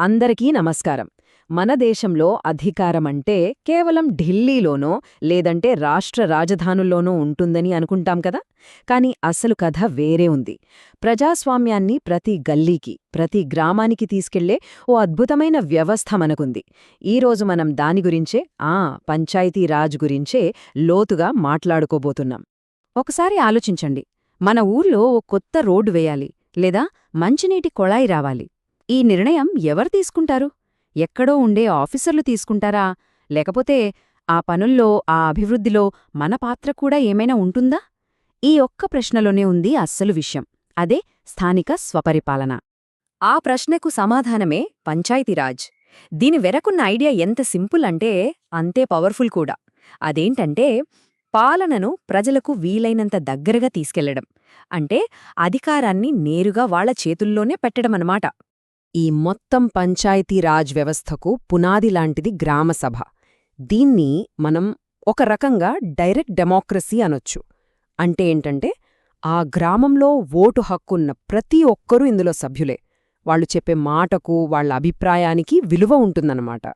అందరికీ నమస్కారం. మన దేశంలో అధికారమంటే కేవలం ఢిల్లీలోనో లేదంటే రాష్ట్ర రాజధానుల్లోనో ఉంటుందని అనుకుంటాం కదా? కాని అసలు కథ వేరే ఉంది. ప్రజాస్వామ్యాన్ని ప్రతి గల్లీకి ప్రతి గ్రామానికి తీసుకెళ్ళే ఓ అద్భుతమైన వ్యవస్థ మనకుంది. ఈరోజు మనం దాని గురించే ఆ పంచాయతీరాజ్ గురించే లోతుగా మాట్లాడుకోబోతున్నాం. ఒకసారి ఆలోచించండి. మన ఊర్లో ఓ కొత్త రోడ్డు వేయాలి లేదా మంచినీటి కొళాయి రావాలి. ఈ నిర్ణయం ఎవరు తీసుకుంటారు? ఎక్కడో ఉండే ఆఫీసర్లు తీసుకుంటారా? లేకపోతే ఆ పనుల్లో ఆ అభివృద్ధిలో మన పాత్ర కూడా ఏమైనా ఉంటుందా? ఈ ఒక్క ప్రశ్నలోనే ఉంది అస్సలు విషయం. అదే స్థానిక స్వపరిపాలన. ఆ ప్రశ్నకు సమాధానమే పంచాయతీరాజ్. దీని వెరకున్న ఐడియా ఎంత సింపుల్ అంటే అంతే పవర్ఫుల్ కూడా. అదేంటంటే పాలనను ప్రజలకు వీలైనంత దగ్గరగా తీసుకెళ్ళడం. అంటే అధికారాన్ని నేరుగా వాళ్ళ చేతుల్లోనే పెట్టడమన్నమాట ఈ మొత్తం పంచాయతీరాజ్ వ్యవస్థకు పునాది లాంటిది గ్రామసభ దీన్ని మనం ఒక రకంగా డైరెక్ట్ డెమోక్రసీ అనొచ్చు. అంటే ఏంటంటే ఆ గ్రామంలో ఓటు హక్కున్న ప్రతి ఒక్కరూ ఇందులో సభ్యులే. వాళ్ళు చెప్పే మాటకు వాళ్ళ అభిప్రాయానికి విలువ ఉంటుందన్నమాట.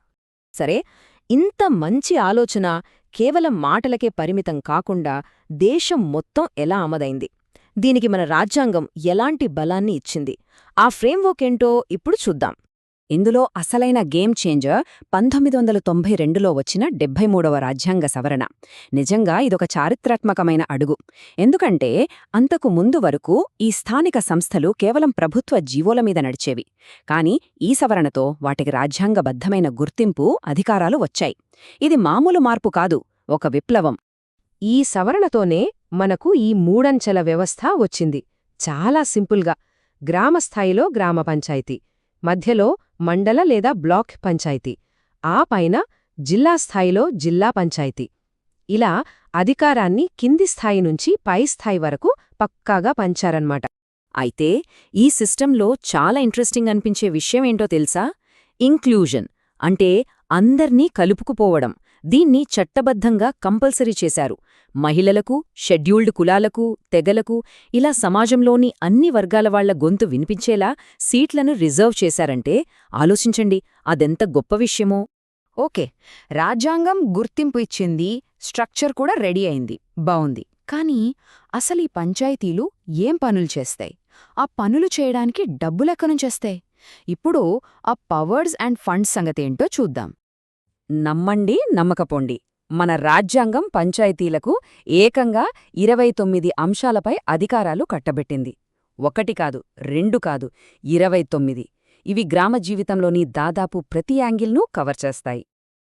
సరే ఇంత మంచి ఆలోచన కేవలం మాటలకే పరిమితం కాకుండా దేశం మొత్తం ఎలా అమదైంది దీనికి మన రాజ్యాంగం ఎలాంటి బలాన్ని ఇచ్చింది? ఆ ఫ్రేమ్వర్క్ ఏంటో ఇప్పుడు చూద్దాం. ఇందులో అసలైన గేమ్ చేంజర్ పంతొమ్మిది వందల తొంభై రెండులో వచ్చిన డెబ్బై మూడవ రాజ్యాంగ సవరణ. నిజంగా ఇదొక చారిత్రాత్మకమైన అడుగు. ఎందుకంటే అంతకు ముందు వరకు ఈ స్థానిక సంస్థలు కేవలం ప్రభుత్వ జీవోల మీద నడిచేవి. కాని ఈ సవరణతో వాటికి రాజ్యాంగబద్ధమైన గుర్తింపు అధికారాలు వచ్చాయి. ఇది మామూలు మార్పు కాదు ఒక విప్లవం. ఈ సవరణతోనే మనకు ఈ మూడంచెల వ్యవస్థ వచ్చింది. చాలా సింపుల్గా. గ్రామస్థాయిలో గ్రామ పంచాయతీ మధ్యలో మండల లేదా బ్లాక్ పంచాయతీ ఆ పైన జిల్లా స్థాయిలో జిల్లా పంచాయతీ. ఇలా అధికారాన్ని కింది స్థాయి నుంచి పై స్థాయి వరకు పక్కాగా పంచారన్మాట అయితే ఈ సిస్టంలో చాలా ఇంట్రెస్టింగ్ అనిపించే విషయమేంటో తెలుసా? ఇంక్లూజన్ అంటే అందర్నీ కలుపుకుపోవడం. దీన్ని చట్టబద్ధంగా కంపల్సరీ చేశారు. మహిళలకు షెడ్యూల్డ్ కులాలకు తెగలకు ఇలా సమాజంలోని అన్ని వర్గాల వాళ్ళ గొంతు వినిపించేలా సీట్లను రిజర్వ్ చేశారంటే ఆలోచించండి అదెంత గొప్ప విషయమో. ఓకే రాజ్యాంగం గుర్తింపు ఇచ్చింది స్ట్రక్చర్ కూడా రెడీ అయింది బావుంది. కానీ అసలీ పంచాయతీలు ఏం పనులు చేస్తాయి? ఆ పనులు చేయడానికి డబ్బులెక్కనుంచేస్తాయి ఇప్పుడు ఆ పవర్స్ అండ్ ఫండ్స్ సంగతేంటో చూద్దాం. నమ్మండి నమ్మకపోండి. మన రాజ్యాంగం పంచాయతీలకు ఏకంగా ఇరవై తొమ్మిది అంశాలపై అధికారాలు కట్టబెట్టింది. ఒకటి కాదు రెండు కాదు ఇరవై తొమ్మిది. ఇవి గ్రామ జీవితంలోని దాదాపు ప్రతి యాంగిల్నూ కవర్ చేస్తాయి.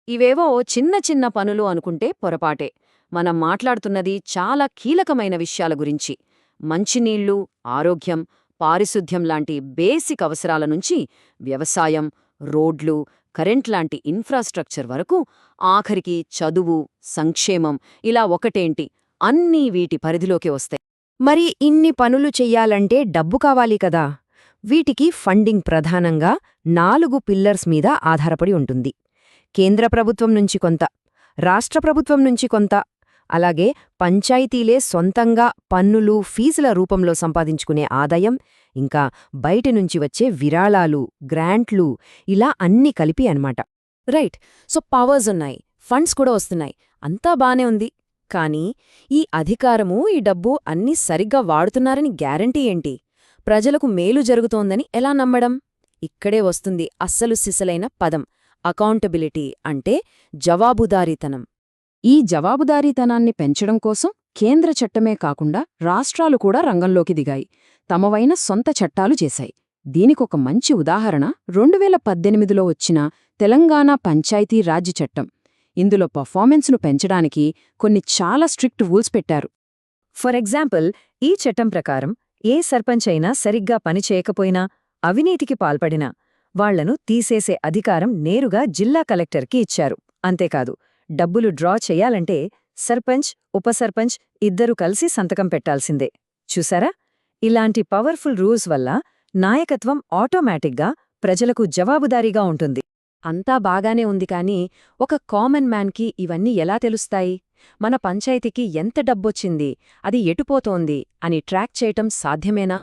ఇవేవో చిన్న చిన్న పనులు అనుకుంటే పొరపాటే. మనం మాట్లాడుతున్నది చాలా కీలకమైన విషయాల గురించి. మంచినీళ్ళు ఆరోగ్యం పారిశుద్ధ్యం లాంటి బేసిక్ అవసరాల నుంచి వ్యవసాయం రోడ్లు కరెంట్ లాంటి ఇన్ఫ్రాస్ట్రక్చర్ వరకు ఆఖరికి చదువు సంక్షేమం ఇలా ఒకటేంటి? అన్నీ వీటి పరిధిలోకి వస్తాయి. మరి ఇన్ని పనులు చెయ్యాలంటే డబ్బు కావాలి కదా? వీటికి ఫండింగ్ ప్రధానంగా నాలుగు పిల్లర్స్ మీద ఆధారపడి ఉంటుంది. కేంద్ర ప్రభుత్వం నుంచి కొంత రాష్ట్ర ప్రభుత్వం నుంచి కొంత అలాగే పంచాయతీలే సొంతంగా పన్నులు ఫీజుల రూపంలో సంపాదించుకునే ఆదాయం ఇంకా బయటి నుంచి వచ్చే విరాళాలు గ్రాంట్లు ఇలా అన్ని కలిపి అన్నమాట. రైట్ సో పవర్స్ ఉన్నాయి ఫండ్స్ కూడా వస్తున్నాయి అంతా బానే ఉంది. కానీ ఈ అధికారము ఈ డబ్బు అన్నీ సరిగ్గా వాడుతున్నారని గ్యారంటీ ఏంటి? ప్రజలకు మేలు జరుగుతోందని ఎలా నమ్మడం? ఇక్కడే వస్తుంది అస్సలు సిసలైన పదం అకౌంటబిలిటీ అంటే జవాబుదారీతనం. ఈ జవాబుదారీతనాన్ని పెంచడం కోసం కేంద్ర చట్టమే కాకుండా రాష్ట్రాలు కూడా రంగంలోకి దిగాయి. తమవైన సొంత చట్టాలు చేశాయి. దీనికొక మంచి ఉదాహరణ రెండువేల పద్దెనిమిదిలో వచ్చిన తెలంగాణ పంచాయతీ రాజ్ చట్టం. ఇందులో పర్ఫార్మెన్స్ను పెంచడానికి కొన్ని చాలా స్ట్రిక్ట్ రూల్స్ పెట్టారు. ఫర్ ఎగ్జాంపుల్ ఈ చట్టం ప్రకారం ఏ సర్పంచ్ అయినా సరిగ్గా పనిచేయకపోయినా అవినీతికి పాల్పడినా వాళ్ళను తీసేసే అధికారం నేరుగా జిల్లా కలెక్టర్కి ఇచ్చారు. అంతేకాదు డబ్బులు డ్రా చెయ్యాలంటే సర్పంచ్ ఉపసర్పంచ్ ఇద్దరూ కలిసి సంతకం పెట్టాల్సిందే. చూసారా ఇలాంటి పవర్ఫుల్ రూల్స్ వల్ల నాయకత్వం ఆటోమేటిక్గా ప్రజలకు జవాబుదారీగా ఉంటుంది. అంతా బాగానే ఉంది కాని ఒక కామన్ మ్యాన్కి ఇవన్నీ ఎలా తెలుస్తాయి? మన పంచాయతీకి ఎంత డబ్బొచ్చింది? అది ఎటుపోతోంది? అని ట్రాక్ చేయటం సాధ్యమేనా?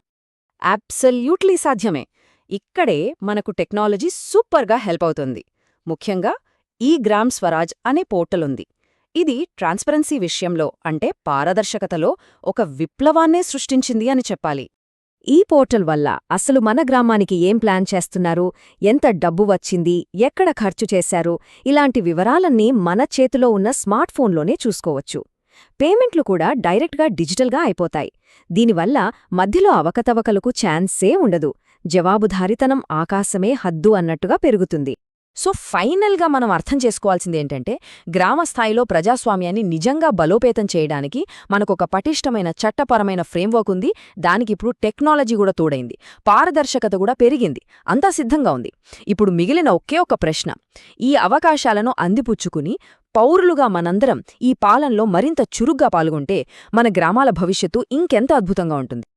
అబ్సల్యూట్లీ సాధ్యమే. ఇక్కడే మనకు టెక్నాలజీ సూపర్గా హెల్ప్ అవుతుంది. ముఖ్యంగా ఈ గ్రామ్ స్వరాజ్ అనే పోర్టల్ ఉంది. ఇది ట్రాన్స్పరెన్సీ విషయంలో అంటే పారదర్శకతలో ఒక విప్లవాన్నే సృష్టించింది అని చెప్పాలి. ఈ పోర్టల్ వల్ల అసలు మన గ్రామానికి ఏం ప్లాన్ చేస్తున్నారు ఎంత డబ్బు వచ్చింది ఎక్కడ ఖర్చు చేశారు ఇలాంటి వివరాలన్నీ మన చేతిలో ఉన్న స్మార్ట్ ఫోన్లోనే చూసుకోవచ్చు. పేమెంట్లు కూడా డైరెక్ట్గా డిజిటల్గా అయిపోతాయి. దీనివల్ల మధ్యలో అవకతవకలకు ఛాన్సే ఉండదు. జవాబుధారితనం ఆకాశమే హద్దు అన్నట్టుగా పెరుగుతుంది. సో ఫైనల్గా మనం అర్థం చేసుకోవాల్సింది ఏంటంటే గ్రామ స్థాయిలో ప్రజాస్వామ్యాన్ని నిజంగా బలోపేతం చేయడానికి మనకొక పటిష్టమైన చట్టపరమైన ఫ్రేమ్వర్క్ ఉంది. దానికి ఇప్పుడు టెక్నాలజీ కూడా తోడైంది. పారదర్శకత కూడా పెరిగింది. అంతా సిద్ధంగా ఉంది. ఇప్పుడు మిగిలిన ఒకే ఒక ప్రశ్న. ఈ అవకాశాలను అందిపుచ్చుకుని పౌరులుగా మనందరం ఈ పాలనలో మరింత చురుగ్గా పాల్గొంటే మన గ్రామాల భవిష్యత్తు ఇంకెంత అద్భుతంగా ఉంటుంది?